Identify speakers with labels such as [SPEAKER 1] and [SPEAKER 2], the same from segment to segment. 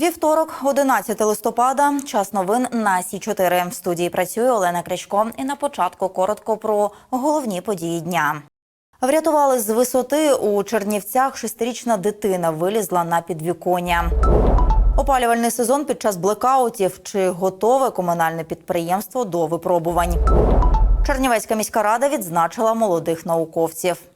[SPEAKER 1] Вівторок, 11 листопада, час новин на Сі 4 В студії працює Олена Крячко. І на початку коротко про головні події дня. Врятували з висоти у Чернівцях шестирічна дитина вилізла на підвіконня. Опалювальний сезон під час блекаутів. Чи готове комунальне підприємство до випробувань? Чернівецька міська рада відзначила молодих науковців.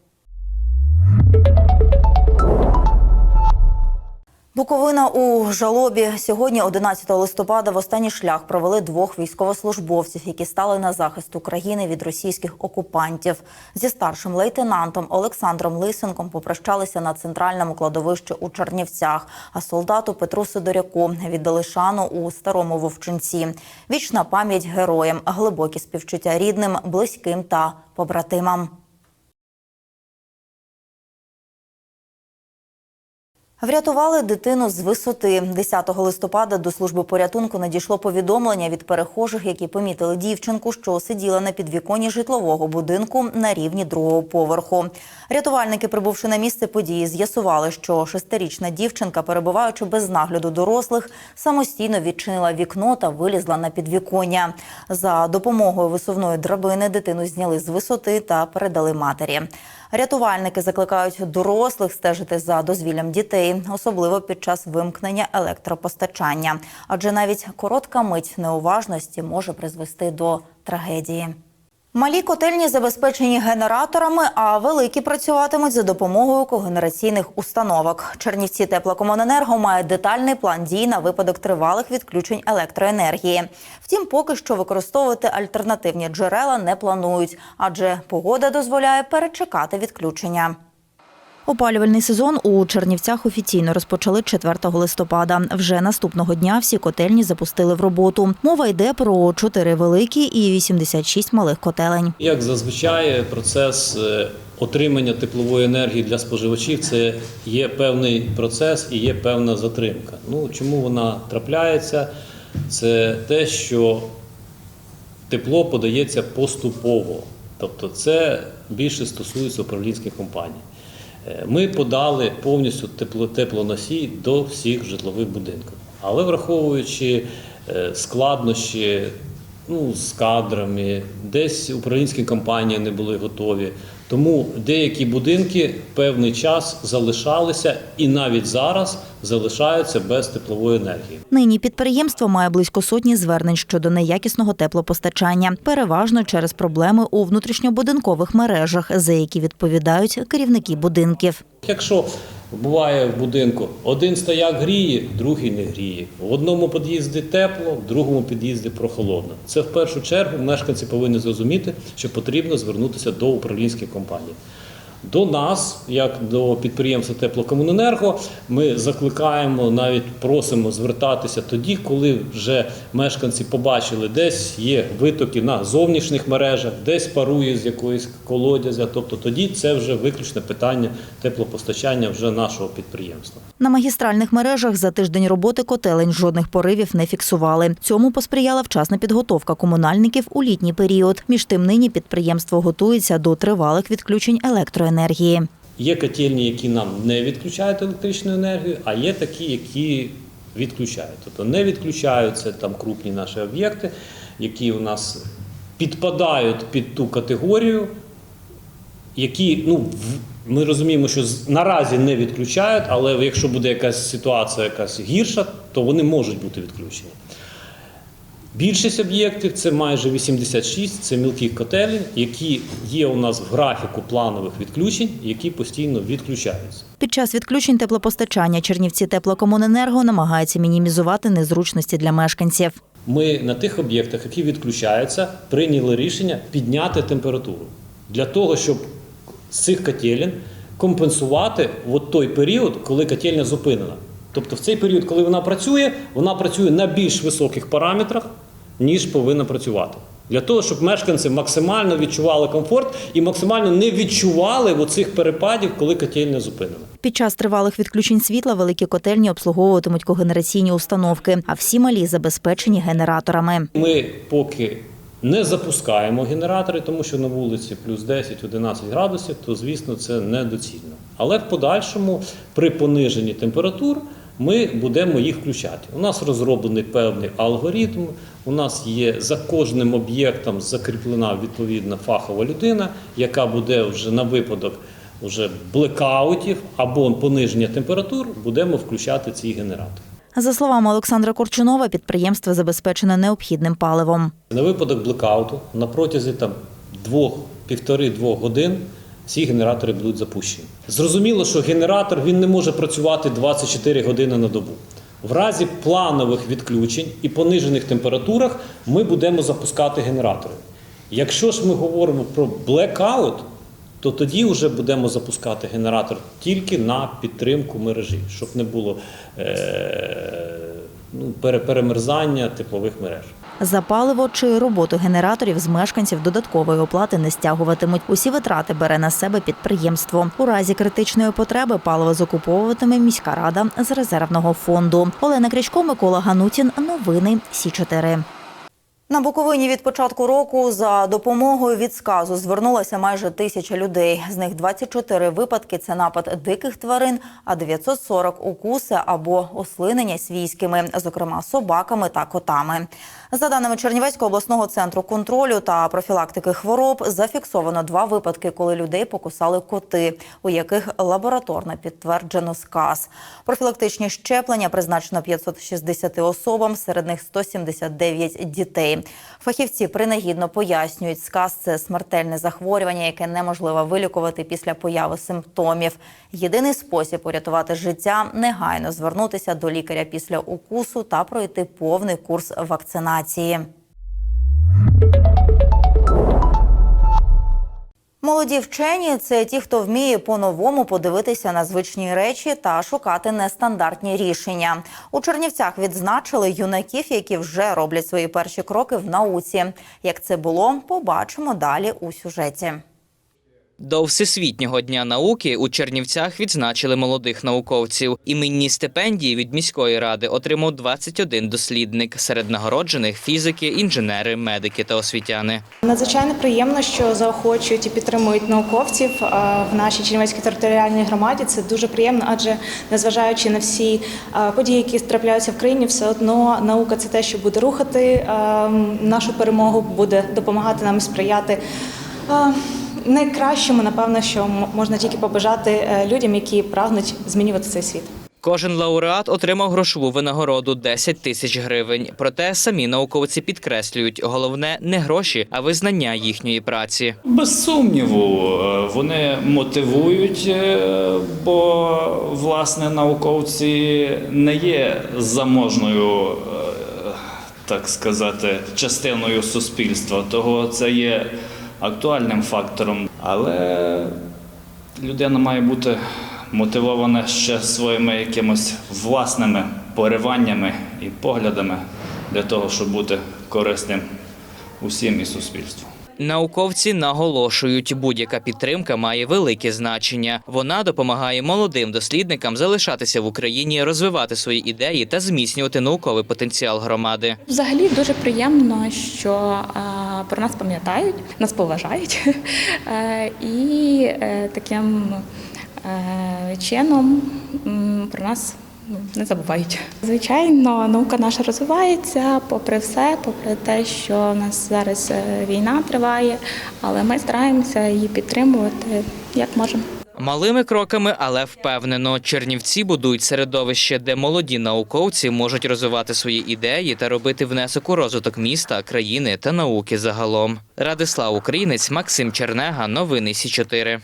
[SPEAKER 1] Буковина у жалобі сьогодні, 11 листопада, в останній шлях провели двох військовослужбовців, які стали на захист України від російських окупантів. Зі старшим лейтенантом Олександром Лисенком попрощалися на центральному кладовищі у Чернівцях. А солдату Петру Сидоряку віддали шану у старому вовчинці. Вічна пам'ять героям, глибокі співчуття рідним, близьким та побратимам. Врятували дитину з висоти. 10 листопада до служби порятунку надійшло повідомлення від перехожих, які помітили дівчинку, що сиділа на підвіконі житлового будинку на рівні другого поверху. Рятувальники, прибувши на місце події, з'ясували, що шестирічна дівчинка, перебуваючи без нагляду дорослих, самостійно відчинила вікно та вилізла на підвіконня. За допомогою висувної драбини дитину зняли з висоти та передали матері. Рятувальники закликають дорослих стежити за дозвіллям дітей, особливо під час вимкнення електропостачання, адже навіть коротка мить неуважності може призвести до трагедії. Малі котельні забезпечені генераторами, а великі працюватимуть за допомогою когенераційних установок. Чернівці теплокомуненерго має детальний план дій на випадок тривалих відключень електроенергії. Втім, поки що використовувати альтернативні джерела не планують, адже погода дозволяє перечекати відключення. Опалювальний сезон у Чернівцях офіційно розпочали 4 листопада. Вже наступного дня всі котельні запустили в роботу. Мова йде про 4 великі і 86 малих котелень.
[SPEAKER 2] Як зазвичай, процес е, отримання теплової енергії для споживачів це є певний процес і є певна затримка. Ну чому вона трапляється? Це те, що тепло подається поступово, тобто це більше стосується управлінських компаній. Ми подали повністю тепло, теплоносій до всіх житлових будинків. Але враховуючи е, складнощі ну, з кадрами, десь управлінські компанії не були готові. Тому деякі будинки певний час залишалися і навіть зараз залишаються без теплової енергії.
[SPEAKER 1] Нині підприємство має близько сотні звернень щодо неякісного теплопостачання, переважно через проблеми у внутрішньобудинкових мережах, за які відповідають керівники будинків.
[SPEAKER 2] Якщо буває в будинку один стояк гріє, другий не гріє. В одному під'їзді тепло, в другому під'їзді прохолодно. Це в першу чергу мешканці повинні зрозуміти, що потрібно звернутися до управлінських компаній. До нас, як до підприємства Теплокомуненерго, ми закликаємо, навіть просимо звертатися тоді, коли вже мешканці побачили, десь є витоки на зовнішніх мережах, десь парує з якоїсь колодязя. Тобто тоді це вже виключне питання теплопостачання вже нашого підприємства.
[SPEAKER 1] На магістральних мережах за тиждень роботи котелень жодних поривів не фіксували. Цьому посприяла вчасна підготовка комунальників у літній період. Між тим нині підприємство готується до тривалих відключень електроенергії.
[SPEAKER 2] Є котельні, які нам не відключають електричну енергію, а є такі, які відключають. Тобто не відключаються там крупні наші об'єкти, які у нас підпадають під ту категорію, які ну, ми розуміємо, що наразі не відключають, але якщо буде якась ситуація якась гірша, то вони можуть бути відключені. Більшість об'єктів це майже 86, це мілкі котелі, які є у нас в графіку планових відключень, які постійно відключаються.
[SPEAKER 1] Під час відключень теплопостачання Чернівці теплокомуненерго намагається мінімізувати незручності для мешканців.
[SPEAKER 2] Ми на тих об'єктах, які відключаються, прийняли рішення підняти температуру для того, щоб з цих котелень компенсувати от той період, коли котельня зупинена. Тобто в цей період, коли вона працює, вона працює на більш високих параметрах, ніж повинна працювати. Для того, щоб мешканці максимально відчували комфорт і максимально не відчували оцих перепадів, коли котельня зупинена.
[SPEAKER 1] Під час тривалих відключень світла великі котельні обслуговуватимуть когенераційні установки, а всі малі забезпечені генераторами.
[SPEAKER 2] Ми поки не запускаємо генератори, тому що на вулиці плюс 10-11 градусів, то звісно це недоцільно. Але в подальшому, при пониженні температур, ми будемо їх включати. У нас розроблений певний алгоритм. У нас є за кожним об'єктом закріплена відповідна фахова людина, яка буде вже на випадок вже блекаутів або пониження температур, будемо включати ці генератори.
[SPEAKER 1] За словами Олександра Корчунова, підприємство забезпечено необхідним паливом.
[SPEAKER 2] На випадок блекауту на протязі там двох, півтори-двох годин ці генератори будуть запущені. Зрозуміло, що генератор він не може працювати 24 години на добу. В разі планових відключень і понижених температурах ми будемо запускати генератори. Якщо ж ми говоримо про блекаут, то тоді вже будемо запускати генератор тільки на підтримку мережі, щоб не було е- ну, перемерзання теплових мереж.
[SPEAKER 1] За паливо чи роботу генераторів з мешканців додаткової оплати не стягуватимуть. Усі витрати бере на себе підприємство. У разі критичної потреби паливо закуповуватиме міська рада з резервного фонду. Олена Крічко, Микола Ганутін. Новини Сі 4 на Буковині від початку року за допомогою від сказу звернулося майже тисяча людей. З них 24 випадки це напад диких тварин, а 940 – укуси або ослинення свійськими, зокрема собаками та котами. За даними Чернівецького обласного центру контролю та профілактики хвороб, зафіксовано два випадки, коли людей покусали коти, у яких лабораторно підтверджено сказ. Профілактичні щеплення призначено 560 особам, серед них 179 дітей. Фахівці принагідно пояснюють, сказ – це смертельне захворювання, яке неможливо вилікувати після появи симптомів. Єдиний спосіб урятувати життя – негайно звернутися до лікаря після укусу та пройти повний курс вакцинації. Молоді вчені це ті, хто вміє по-новому подивитися на звичні речі та шукати нестандартні рішення. У Чернівцях відзначили юнаків, які вже роблять свої перші кроки в науці. Як це було, побачимо далі у сюжеті.
[SPEAKER 3] До Всесвітнього дня науки у Чернівцях відзначили молодих науковців. Іменні стипендії від міської ради отримав 21 дослідник. Серед нагороджених фізики, інженери, медики та освітяни.
[SPEAKER 4] Надзвичайно приємно, що заохочують і підтримують науковців в нашій Чернівецькій територіальній громаді. Це дуже приємно, адже незважаючи на всі події, які трапляються в країні, все одно наука це те, що буде рухати е, нашу перемогу, буде допомагати нам сприяти. Найкращому, напевно, що можна тільки побажати е, людям, які прагнуть змінювати цей світ.
[SPEAKER 3] Кожен лауреат отримав грошову винагороду 10 тисяч гривень. Проте самі науковці підкреслюють, головне не гроші, а визнання їхньої праці.
[SPEAKER 5] Без сумніву, е, вони мотивують, е, бо власне науковці не є заможною, так сказати, частиною суспільства. Того це є актуальним фактором. Але людина має бути мотивована ще своїми якимось власними пориваннями і поглядами для того, щоб бути корисним усім і суспільству.
[SPEAKER 3] Науковці наголошують, будь-яка підтримка має велике значення. Вона допомагає молодим дослідникам залишатися в Україні, розвивати свої ідеї та зміцнювати науковий потенціал громади.
[SPEAKER 6] Взагалі дуже приємно, що е, про нас пам'ятають, нас поважають е, і е, таким е, чином про нас ну, не забувають. Звичайно, наука наша розвивається, попри все, попри те, що у нас зараз війна триває, але ми стараємося її підтримувати як можемо.
[SPEAKER 3] Малими кроками, але впевнено, Чернівці будують середовище, де молоді науковці можуть розвивати свої ідеї та робити внесок у розвиток міста, країни та науки загалом. Радислав Українець, Максим Чернега, новини Сі 4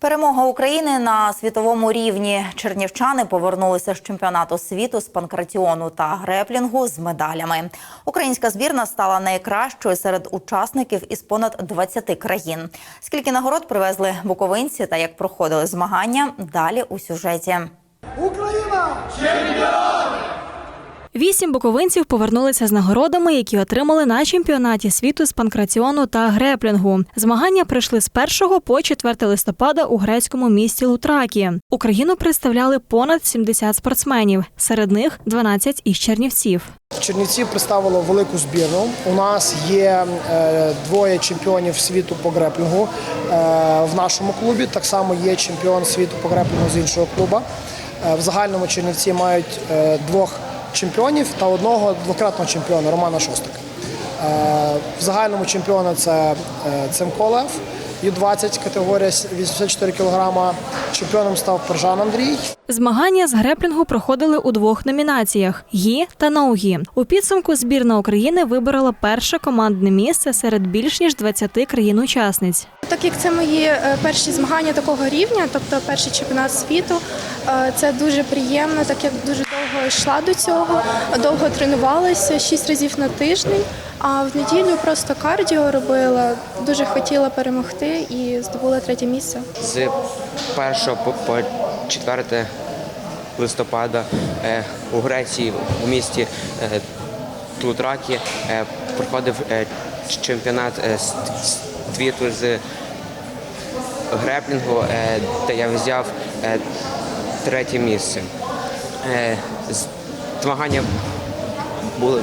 [SPEAKER 1] Перемога України на світовому рівні. Чернівчани повернулися з чемпіонату світу з панкратіону та греплінгу з медалями. Українська збірна стала найкращою серед учасників із понад 20 країн. Скільки нагород привезли буковинці та як проходили змагання? Далі у сюжеті.
[SPEAKER 7] Вісім буковинців повернулися з нагородами, які отримали на чемпіонаті світу з панкраціону та греплінгу. Змагання пройшли з 1 по 4 листопада у грецькому місті Лутракі. Україну представляли понад 70 спортсменів, серед них 12 із Чернівців.
[SPEAKER 8] Чернівці представило велику збірну. У нас є е, двоє чемпіонів світу по греплінгу е, в нашому клубі. Так само є чемпіон світу по греплінгу з іншого клубу. Е, В загальному Чернівці мають двох чемпіонів та одного двократного чемпіона Романа Шостака. Е, В загальному чемпіона це е, Цемко Лев, Ю-20 категорія 84 кг. Чемпіоном став Пержан Андрій.
[SPEAKER 7] Змагання з греплінгу проходили у двох номінаціях гі та наугі. У підсумку збірна України виборола перше командне місце серед більш ніж 20 країн-учасниць.
[SPEAKER 9] Так як це мої е, перші змагання такого рівня, тобто перший чемпіонат світу, е, це дуже приємно, так як дуже довго йшла до цього, довго тренувалася шість разів на тиждень. А в неділю просто кардіо робила, дуже хотіла перемогти і здобула третє місце.
[SPEAKER 10] з 1 по, по 4 листопада е, у Греції в місті е, Тутракі е, проходив чемпіонат світу з греплінгу, де я взяв третє місце. Змагання були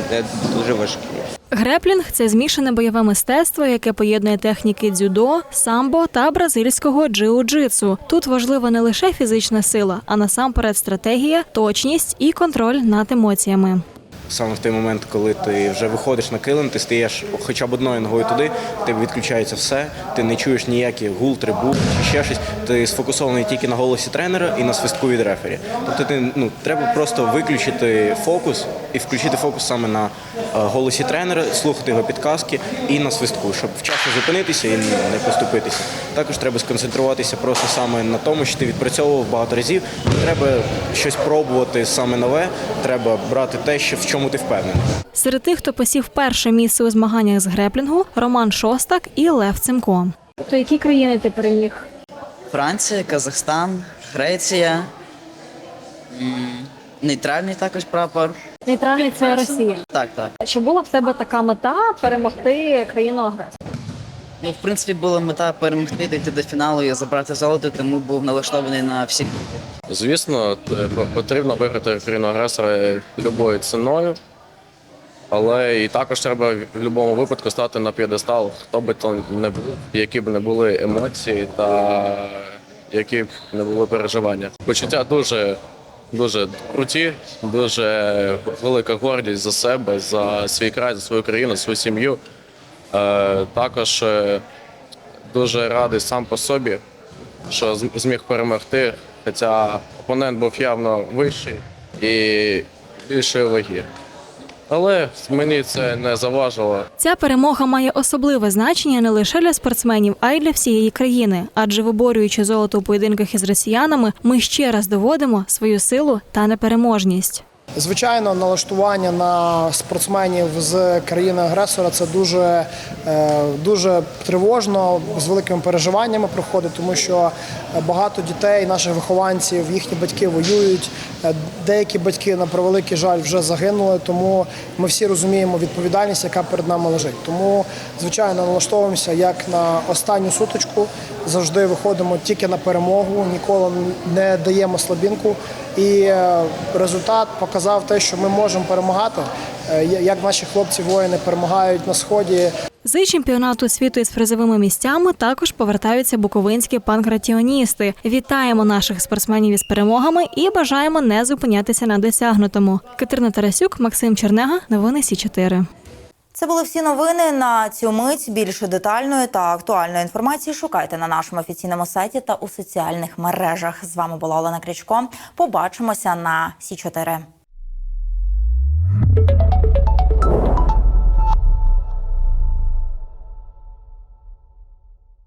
[SPEAKER 10] дуже важкі.
[SPEAKER 7] Греплінг це змішане бойове мистецтво, яке поєднує техніки дзюдо, самбо та бразильського джиу-джитсу. Тут важлива не лише фізична сила, а насамперед стратегія, точність і контроль над емоціями.
[SPEAKER 11] Саме в той момент, коли ти вже виходиш на килим, ти стаєш хоча б одною ногою туди, тебе відключається все, ти не чуєш ніяких гул, трибун чи ще щось. Ти сфокусований тільки на голосі тренера і на свистку від рефері. Тобто ти ну треба просто виключити фокус і включити фокус саме на е, голосі тренера, слухати його підказки і на свистку, щоб вчасно зупинитися і не поступитися. Також треба сконцентруватися просто саме на тому, що ти відпрацьовував багато разів. Треба щось пробувати саме нове. Треба брати те, що в чому ти впевнений.
[SPEAKER 7] Серед тих, хто посів перше місце у змаганнях з греплінгу, Роман Шостак і Лев Цимко. То які країни ти переміг?
[SPEAKER 12] Франція, Казахстан, Греція, нейтральний також прапор.
[SPEAKER 7] Нейтральний це Росія.
[SPEAKER 12] Так, так.
[SPEAKER 7] Чи була в тебе така мета перемогти країну агресора?
[SPEAKER 12] Ну, в принципі, була мета перемогти, дійти до фіналу і забрати золото, тому був налаштований на всі.
[SPEAKER 13] Звісно, потрібно виграти країну агресора любою ціною, але і також треба в будь-якому випадку стати на п'єдестал, хто би то не був, які б не були емоції та які б не були переживання. Почуття дуже дуже круті, дуже велика гордість за себе, за свій край, за свою країну, свою сім'ю. Е, також е, дуже радий сам по собі, що зміг перемогти, хоча опонент був явно вищий і більшої ваги. Але мені це не заважило.
[SPEAKER 7] Ця перемога має особливе значення не лише для спортсменів, а й для всієї країни. Адже виборюючи золото у поєдинках із росіянами, ми ще раз доводимо свою силу та непереможність.
[SPEAKER 8] Звичайно, налаштування на спортсменів з країни-агресора це дуже, е, дуже тривожно, з великими переживаннями проходить, тому що багато дітей, наших вихованців, їхні батьки воюють. Е, Деякі батьки, на превеликий жаль, вже загинули, тому ми всі розуміємо відповідальність, яка перед нами лежить. Тому, звичайно, налаштовуємося як на останню суточку. Завжди виходимо тільки на перемогу, ніколи не даємо слабінку. І е, результат показав те, що ми можемо перемагати. Е, Як наші хлопці воїни перемагають на сході,
[SPEAKER 7] З чемпіонату світу із призовими місцями також повертаються буковинські панкратіоністи. Вітаємо наших спортсменів із перемогами і бажаємо не зупинятися на досягнутому. Катерина Тарасюк, Максим Чернега, новини Сі 4
[SPEAKER 1] Це були всі новини на цю мить. Більше детальної та актуальної інформації шукайте на нашому офіційному сайті та у соціальних мережах. З вами була Олена Крячко. Побачимося на Сі 4